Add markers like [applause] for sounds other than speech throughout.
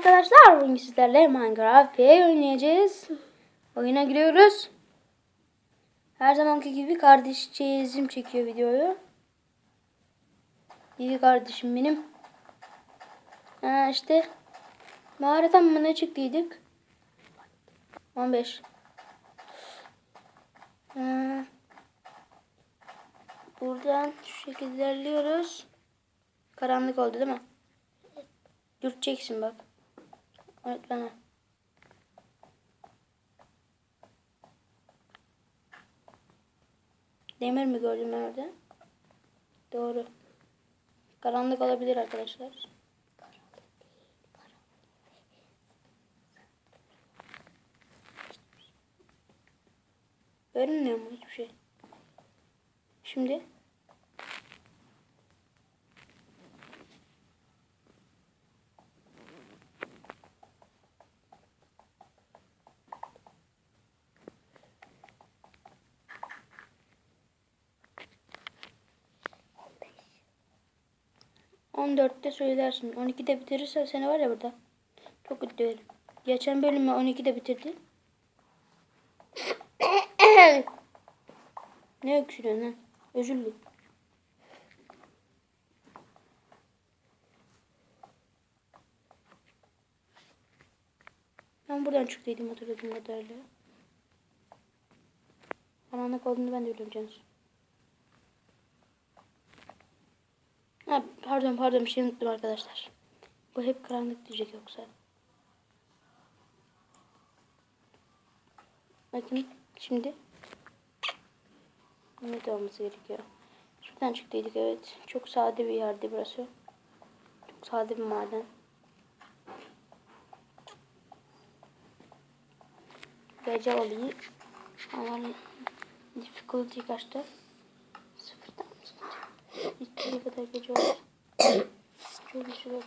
arkadaşlar. Bugün sizlerle Minecraft P oynayacağız. Oyuna giriyoruz. Her zamanki gibi kardeşçeyizim çekiyor videoyu. İyi kardeşim benim. Ha işte. Mağaradan mı ne çıktıydık? 15. Ha. Buradan şu şekilde ilerliyoruz. Karanlık oldu değil mi? Dürteceksin bak. Bana. Demir mi gördüm orada? Doğru. Karanlık olabilir arkadaşlar. Görünmüyor mu hiçbir şey? Şimdi 14'te söylersin. 12'de bitirirsen seni var ya burada. Çok ederim. Geçen bölümü 12'de bitirdi. [coughs] ne öksürüyorsun lan? Özür dilerim. Ben buradan çıktıydım hatırladığım kadarıyla. Karanlık olduğunu ben de biliyorum canım. Ha, pardon pardon bir şey unuttum arkadaşlar. Bu hep karanlık diyecek yoksa. Bakın şimdi ne de olması gerekiyor. Şuradan çıktıydık evet. Çok sade bir yerdi burası. Çok sade bir maden. Gece olayı ama difficulty kaçtı? Sıfırdan sıfır. İkiye kadar gece oldu. Çok şey yok.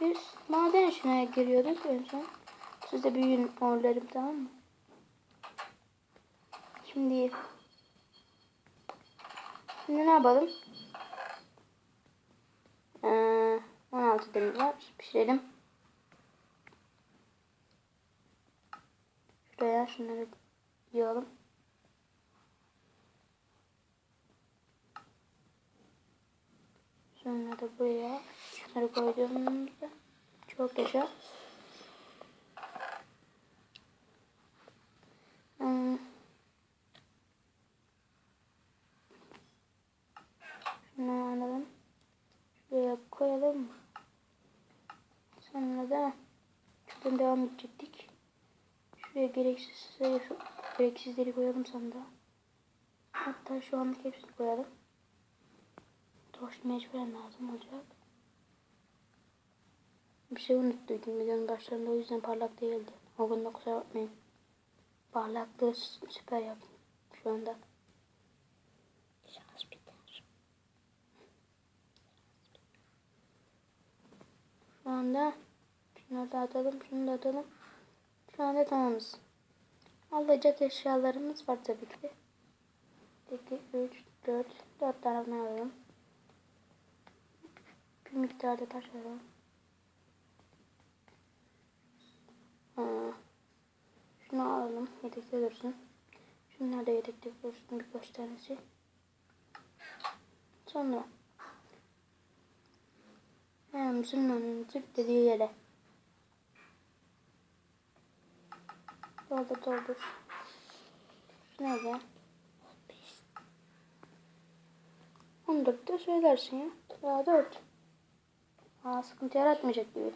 Biz maden işine giriyorduk son. Siz de büyüyün orlarım tamam mı? Şimdi Şimdi ne yapalım? Ee, 16 demir var. Pişirelim. Şuraya şunları yığalım. Sonra da buraya şunları koyduğumuzda çok yaşa. Hmm. Şunu alalım. Şuraya koyalım. Sonra da şuradan devam edecektik. Şuraya gereksiz gereksizleri koyalım sandığa. Hatta şu anlık hepsini koyalım. Torç mecburen lazım olacak. Bir şey unuttuydum videonun başlarında o yüzden parlak değildi. O konuda kusura bakmayın. Parlaklığı süper yaptım şu anda. Şans biter. Şu anda şunu da atalım, şunu da atalım. Şu anda tamamız. Alacak eşyalarımız var tabii ki. 2, 3, 4, 4 tane alalım. Bir miktarda taş. Ha. Şunu alalım. Yedekte dursun. Şunlar da yedekte dursun birkaç tanesi. Sonra hem Müslümanın tık dediği yere doldur doldur. Nerede? 14'te söylersin ya. Ya 4. Aa, sıkıntı yaratmayacak gibi.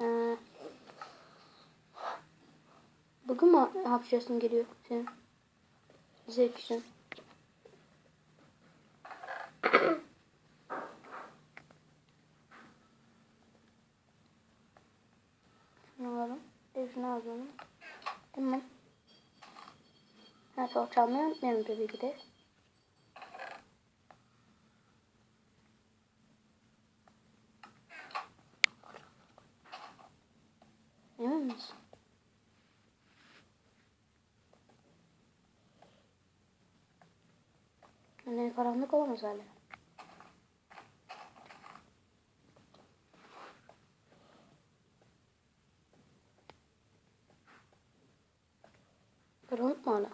Ee, bugün mü hapşırasın geliyor senin? Zevk için. Bir şunu alalım. Tamam. Ha, çalmayı unutmayalım tabii ki de. muyuz? Yani karanlık olamaz hala. Karanlık mı hala?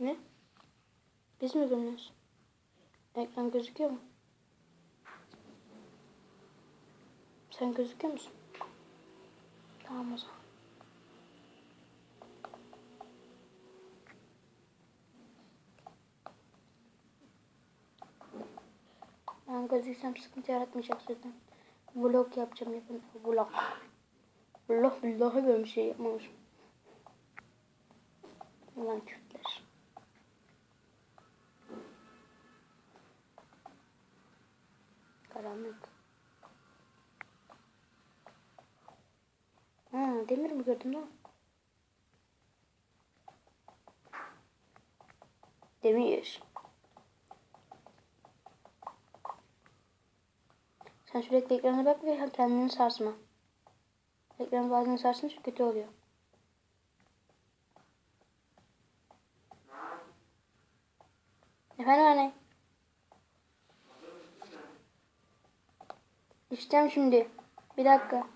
Ne? Biz mi görünüyoruz? Ekran gözüküyor mu? Sen gözüküyor musun? Tamam o zaman. Ben gözüksem sıkıntı yaratmayacak zaten. Vlog yapacağım yakın. Vlog. Vlog billahi böyle bir şey yapmamışım. Ulan Kürtler. Karanlık. Ha, demir mi gördün lan? Demir. Sen sürekli ekrana bak ve kendini sarsma. Ekran bazen sarsınca kötü oluyor. Efendim anne. İçeceğim şimdi. Bir dakika.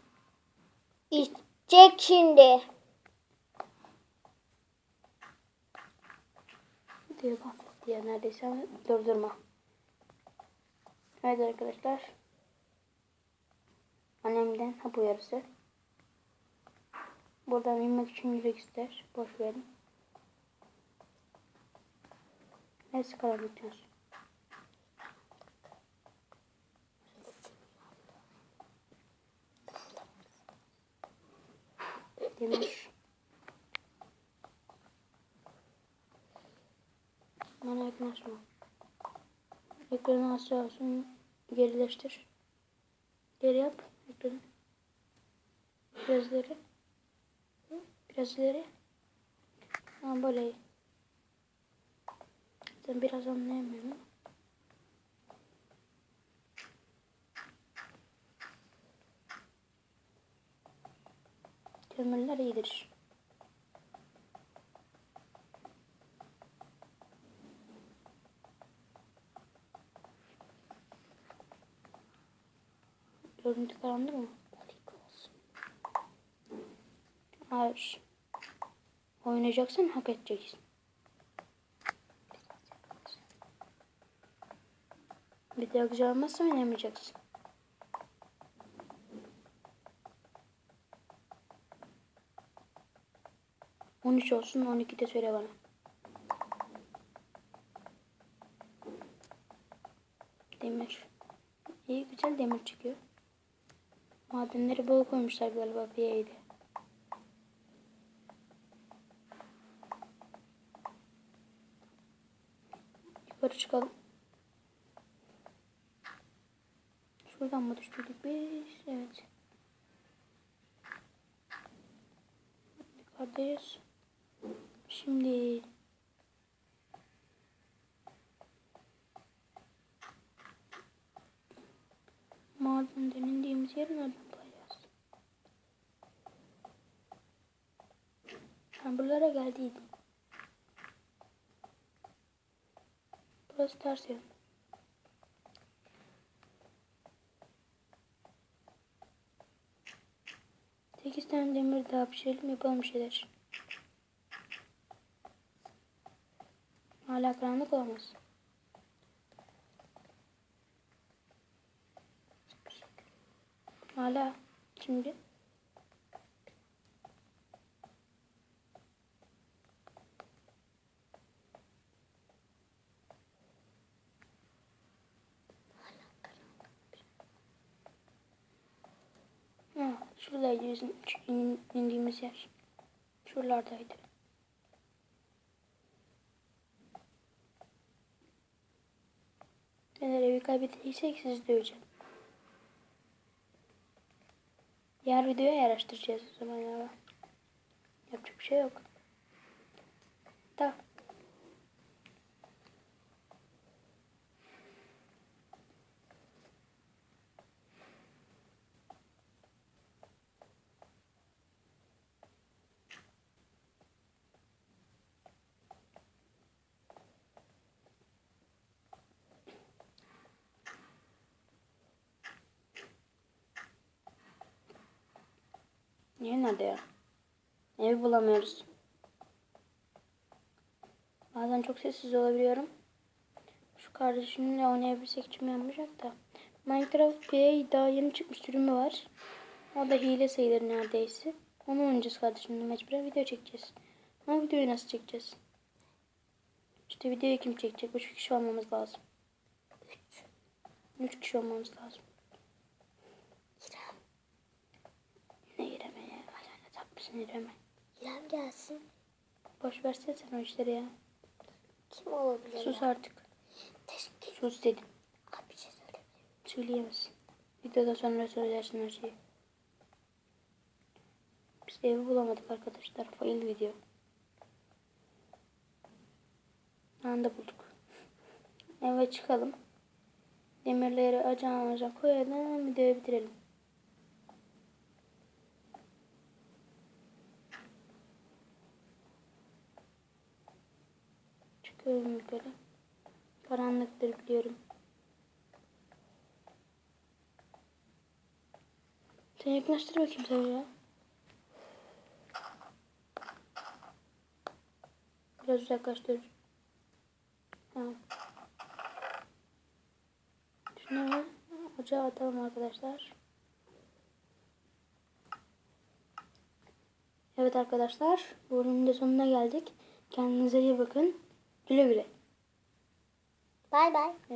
İçecek şimdi. diyor bak diye neredeyse durdurma. Evet arkadaşlar. Annemden hap uyarısı. Buradan inmek için yürek ister. Boş verin. Neyse karanlık diyoruz. Demir. Bana yaklaşma. Ekranı aşağı olsun. Gerileştir. Geri yap. Ekranı. Biraz ileri. Biraz ileri. Ha böyle. Sen biraz anlayamıyorum. Kömürler iyidir. Görüntü karanlık mı? Hayır. Oynayacaksan hak edeceksin. Bir daha güzel olmazsa oynamayacaksın. On üç olsun, on iki de söyle bana. Demir. İyi güzel demir çıkıyor. Madenleri bol koymuşlar galiba bir yerde. Yukarı çıkalım. Şuradan mı düştük biz? Evet. Yukarıdayız. Şimdi madenden indiğimiz yer nereden bulacağız? Ben buralara geldiydim. Burası ters yön. Sekiz tane demir daha pişirelim yapalım şeyler. Hala karanlık olamaz. Hala şimdi şuradaydı bizim in- indiğimiz yer. Şuralardaydı. Eğer evi kaybettiysek sizi döveceğim. Diğer videoyu araştıracağız o zaman ya. Yapacak bir şey yok. Tamam. Ev nerede ya? Evi bulamıyoruz. Bazen çok sessiz olabiliyorum. Şu kardeşimle oynayabilsek içim yanmayacak da. Minecraft P'ye daha yeni çıkmış sürümü var. O da hile sayılır neredeyse. Onu oynayacağız kardeşimle mecburen video çekeceğiz. Ama videoyu nasıl çekeceğiz? İşte videoyu kim çekecek? Üç kişi olmamız lazım. Üç. Üç kişi olmamız lazım. İrem. Ne İrem'e ya? Takmışsın İrem'e. İrem gelsin. Boş versene sen o işleri ya. Kim olabilir Sus ya? artık. Teşekkür Sus dedim. Abi bir şey söyleyeyim. Söyleyemezsin. Videoda sonra söylersin her şeyi. Biz evi bulamadık arkadaşlar. Fail video. Anda bulduk. [laughs] Eve çıkalım. Demirleri acağımıza koyalım. Videoyu bitirelim. Yukarı. Karanlıktır biliyorum. Sen yakınlaştır bakayım sen ya. Biraz uzaklaştır. Tamam. Hemen ocağa atalım arkadaşlar. Evet arkadaşlar. Bu bölümün de sonuna geldik. Kendinize iyi bakın. Güle güle. Bye bye.